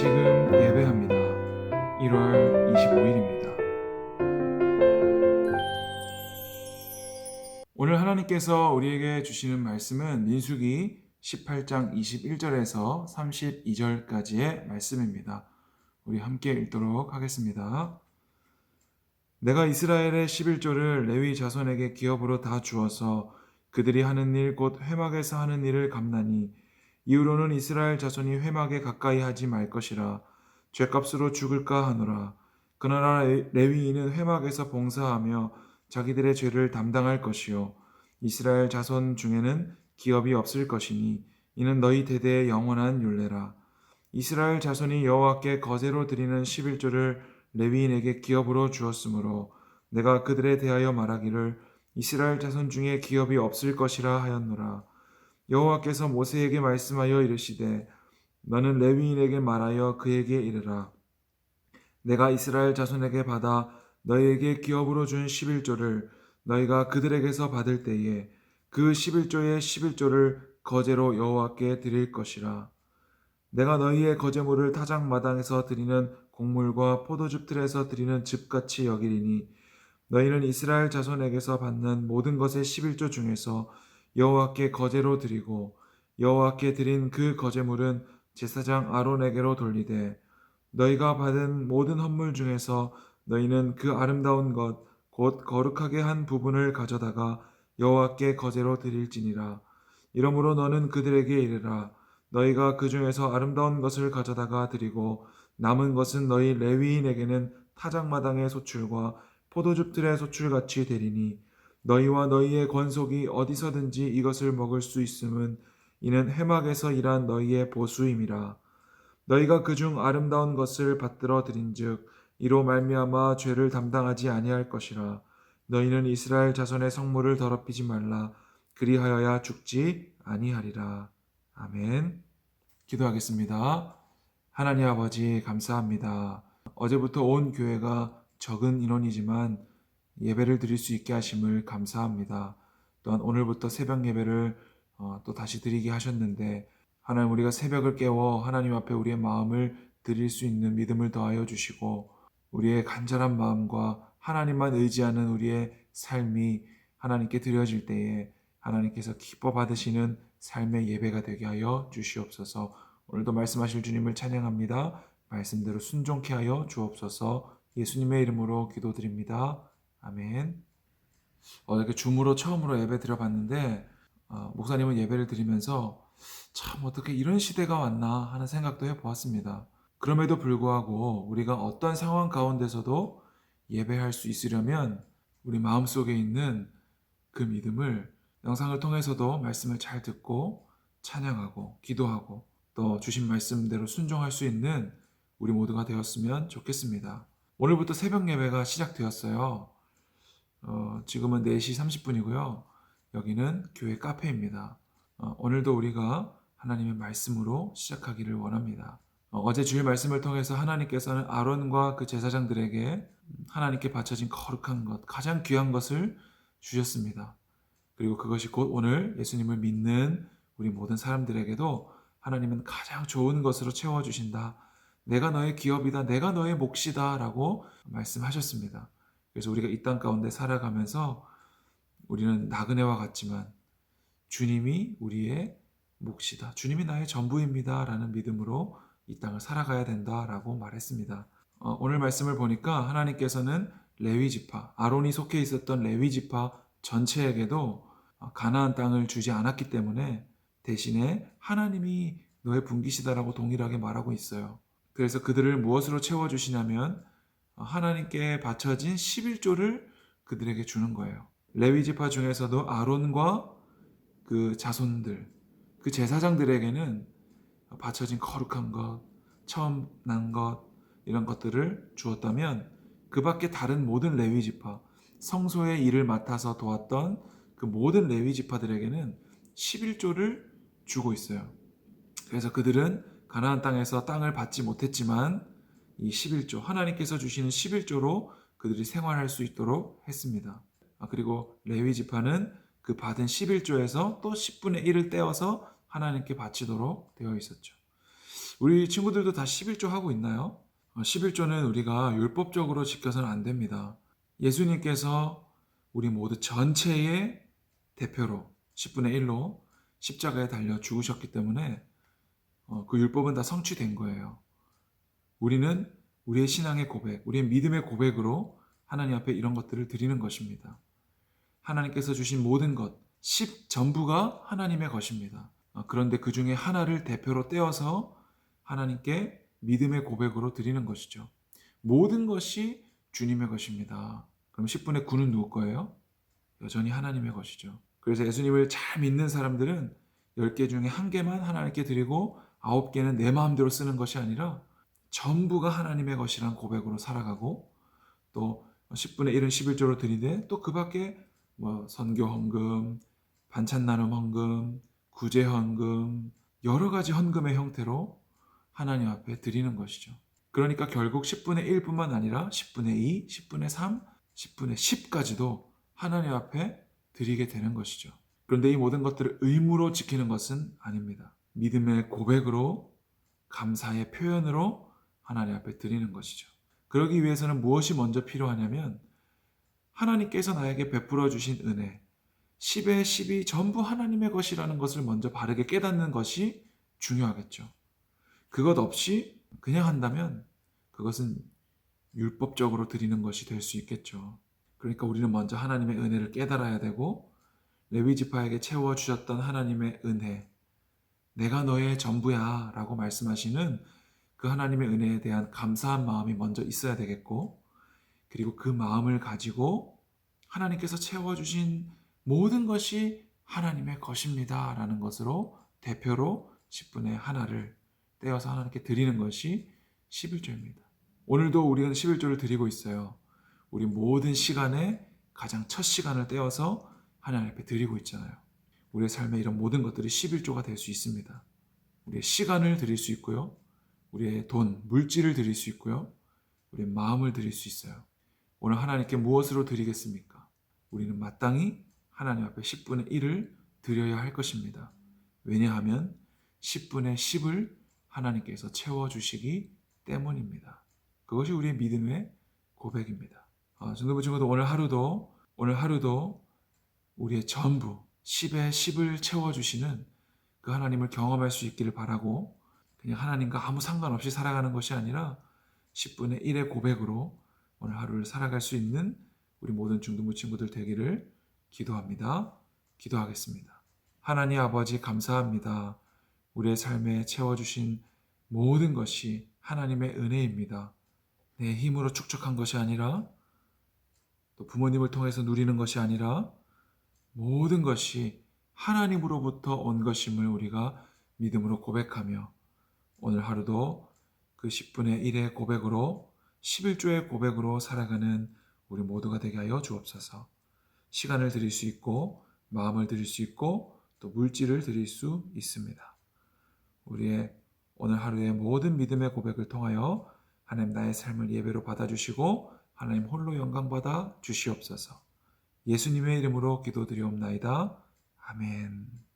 지금 예배합니다. 1월 25일입니다. 오늘 하나님께서 우리에게 주시는 말씀은 민수기 18장 21절에서 32절까지의 말씀입니다. 우리 함께 읽도록 하겠습니다. 내가 이스라엘의 11조를 레위 자손에게 기업으로 다 주어서 그들이 하는 일 곧 회막에서 하는 일을 감나니 이후로는 이스라엘 자손이 회막에 가까이 하지 말 것이라 죄값으로 죽을까 하노라. 그러나 레위인은 회막에서 봉사하며 자기들의 죄를 담당할 것이요. 이스라엘 자손 중에는 기업이 없을 것이니 이는 너희 대대의 영원한 율례라. 이스라엘 자손이 여호와께 거제로 드리는 11조를 레위인에게 기업으로 주었으므로 내가 그들에 대하여 말하기를 이스라엘 자손 중에 기업이 없을 것이라 하였노라 여호와께서 모세에게 말씀하여 이르시되 너는 레위인에게 말하여 그에게 이르라. 내가 이스라엘 자손에게 받아 너희에게 기업으로 준 11조를 너희가 그들에게서 받을 때에 그 11조의 11조를 거제로 여호와께 드릴 것이라. 내가 너희의 거제물을 타작 마당에서 드리는 곡물과 포도즙 틀에서 드리는 즙같이 여기리니 너희는 이스라엘 자손에게서 받는 모든 것의 11조 중에서 여호와께 거제로 드리고 여호와께 드린 그 거제물은 제사장 아론에게로 돌리되 너희가 받은 모든 헌물 중에서 너희는 그 아름다운 것 곧 거룩하게 한 부분을 가져다가 여호와께 거제로 드릴지니라. 이러므로 너는 그들에게 이르라. 너희가 그 중에서 아름다운 것을 가져다가 드리고 남은 것은 너희 레위인에게는 타작마당의 소출과 포도즙들의 소출같이 되리니 너희와 너희의 권속이 어디서든지 이것을 먹을 수 있음은 이는 해막에서 일한 너희의 보수임이라. 너희가 그중 아름다운 것을 받들어 드린즉 이로 말미암아 죄를 담당하지 아니할 것이라. 너희는 이스라엘 자손의 성물을 더럽히지 말라. 그리하여야 죽지 아니하리라. 아멘. 기도하겠습니다. 하나님 아버지 감사합니다. 어제부터 온 교회가 적은 인원이지만 예배를 드릴 수 있게 하심을 감사합니다. 또한 오늘부터 새벽 예배를 어, 또 다시 드리게 하셨는데 하나님 우리가 새벽을 깨워 하나님 앞에 우리의 마음을 드릴 수 있는 믿음을 더하여 주시고 우리의 간절한 마음과 하나님만 의지하는 우리의 삶이 하나님께 드려질 때에 하나님께서 기뻐 받으시는 삶의 예배가 되게 하여 주시옵소서. 오늘도 말씀하실 주님을 찬양합니다. 말씀대로 순종케 하여 주옵소서. 예수님의 이름으로 기도드립니다. 아멘. 어, 이렇게 줌으로 처음으로 예배 드려봤는데 어, 목사님은 예배를 드리면서 참 어떻게 이런 시대가 왔나 하는 생각도 해보았습니다. 그럼에도 불구하고 우리가 어떤 상황 가운데서도 예배할 수 있으려면 우리 마음속에 있는 그 믿음을 영상을 통해서도 말씀을 잘 듣고 찬양하고 기도하고 또 주신 말씀대로 순종할 수 있는 우리 모두가 되었으면 좋겠습니다. 오늘부터 새벽 예배가 시작되었어요. 어, 지금은 4시 30분이고요. 여기는 교회 카페입니다. 어, 오늘도 우리가 하나님의 말씀으로 시작하기를 원합니다. 어, 제 주일 말씀을 통해서 하나님께서는 아론과 그 제사장들에게 하나님께 바쳐진 거룩한 것, 가장 귀한 것을 주셨습니다. 그리고 그것이 곧 오늘 예수님을 믿는 우리 모든 사람들에게도 하나님은 가장 좋은 것으로 채워주신다. 내가 너의 기업이다. 내가 너의 몫이다. 라고 말씀하셨습니다. 그래서 우리가 이 땅 가운데 살아가면서 우리는 나그네와 같지만 주님이 우리의 몫이다. 주님이 나의 전부입니다. 라는 믿음으로 이 땅을 살아가야 된다 라고 말했습니다. 어, 오늘 말씀을 보니까 하나님께서는 레위 지파, 아론이 속해 있었던 레위 지파 전체에게도 어, 가나안 땅을 주지 않았기 때문에 대신에 하나님이 너의 분기시다라고 동일하게 말하고 있어요. 그래서 그들을 무엇으로 채워 주시냐면 하나님께 바쳐진 11조를 그들에게 주는 거예요. 레위 지파 중에서도 아론과 그 자손들, 그 제사장들에게는 바쳐진 거룩한 것, 처음 난 것, 이런 것들을 주었다면 그 밖에 다른 모든 레위 지파, 성소의 일을 맡아서 도왔던 그 모든 레위 지파들에게는 11조를 주고 있어요. 그래서 그들은 가나안 땅에서 땅을 받지 못했지만 이 11조, 하나님께서 주시는 11조로 그들이 생활할 수 있도록 했습니다. 아, 그리고 레위 지파는 그 받은 11조에서 또 10분의 1을 떼어서 하나님께 바치도록 되어 있었죠. 우리 친구들도 다 11조 하고 있나요? 어, 11조는 우리가 율법적으로 지켜서는 안 됩니다. 예수님께서 우리 모두 전체의 대표로 10분의 1로 십자가에 달려 죽으셨기 때문에 어, 그 율법은 다 성취된 거예요. 우리는 우리의 신앙의 고백, 우리의 믿음의 고백으로 하나님 앞에 이런 것들을 드리는 것입니다. 하나님께서 주신 모든 것, 10 전부가 하나님의 것입니다. 어, 그런데 그 중에 하나를 대표로 떼어서 하나님께 믿음의 고백으로 드리는 것이죠. 모든 것이 주님의 것입니다. 그럼 10분의 9는 누구 거예요? 여전히 하나님의 것이죠. 그래서 예수님을 잘 믿는 사람들은 10개 중에 한 개만 하나님께 드리고 9개는 내 마음대로 쓰는 것이 아니라 전부가 하나님의 것이란 고백으로 살아가고 또 10분의 1은 11조로 드리되 또 그 밖에 뭐 선교 헌금, 반찬 나눔 헌금, 구제 헌금, 여러 가지 헌금의 형태로 하나님 앞에 드리는 것이죠. 그러니까 결국 10분의 1뿐만 아니라 10분의 2, 10분의 3, 10분의 10까지도 하나님 앞에 드리게 되는 것이죠. 그런데 이 모든 것들을 의무로 지키는 것은 아닙니다. 믿음의 고백으로 감사의 표현으로 하나님 앞에 드리는 것이죠. 그러기 위해서는 무엇이 먼저 필요하냐면 하나님께서 나에게 베풀어 주신 은혜, 10의 10이 전부 하나님의 것이라는 것을 먼저 바르게 깨닫는 것이 중요하겠죠. 그것 없이 그냥 한다면 그것은 율법적으로 드리는 것이 될 수 있겠죠. 그러니까 우리는 먼저 하나님의 은혜를 깨달아야 되고 레위 지파에게 채워 주셨던 하나님의 은혜, 내가 너의 전부야라고 말씀하시는 그 하나님의 은혜에 대한 감사한 마음이 먼저 있어야 되겠고 그리고 그 마음을 가지고 하나님께서 채워 주신 모든 것이 하나님의 것입니다 라는 것으로 대표로 10분의 하나를 떼어서 하나님께 드리는 것이 11조입니다. 오늘도 우리는 11조를 드리고 있어요. 우리 모든 시간에 가장 첫 시간을 떼어서 하나님 앞에 드리고 있잖아요. 우리의 삶에 이런 모든 것들이 11조가 될 수 있습니다. 우리의 시간을 드릴 수 있고요. 우리의 돈, 물질을 드릴 수 있고요. 우리의 마음을 드릴 수 있어요. 오늘 하나님께 무엇으로 드리겠습니까? 우리는 마땅히 하나님 앞에 10분의 1을 드려야 할 것입니다. 왜냐하면 10분의 10을 하나님께서 채워주시기 때문입니다. 그것이 우리의 믿음의 고백입니다. 아, 중도부 친구도 오늘 하루도 오늘 하루도 우리의 전부 10의 10을 채워주시는 그 하나님을 경험할 수 있기를 바라고 그냥 하나님과 아무 상관없이 살아가는 것이 아니라 10분의 1의 고백으로 오늘 하루를 살아갈 수 있는 우리 모든 중등부 친구들 되기를 기도합니다. 기도하겠습니다. 하나님 아버지 감사합니다. 우리의 삶에 채워주신 모든 것이 하나님의 은혜입니다. 내 힘으로 축적한 것이 아니라 또 부모님을 통해서 누리는 것이 아니라 모든 것이 하나님으로부터 온 것임을 우리가 믿음으로 고백하며 오늘 하루도 그 10분의 1의 고백으로 11조의 고백으로 살아가는 우리 모두가 되게 하여 주옵소서. 시간을 드릴 수 있고 마음을 드릴 수 있고 또 물질을 드릴 수 있습니다. 우리의 오늘 하루의 모든 믿음의 고백을 통하여 하나님 나의 삶을 예배로 받아주시고 하나님 홀로 영광 받아 주시옵소서. 예수님의 이름으로 기도드리옵나이다. 아멘.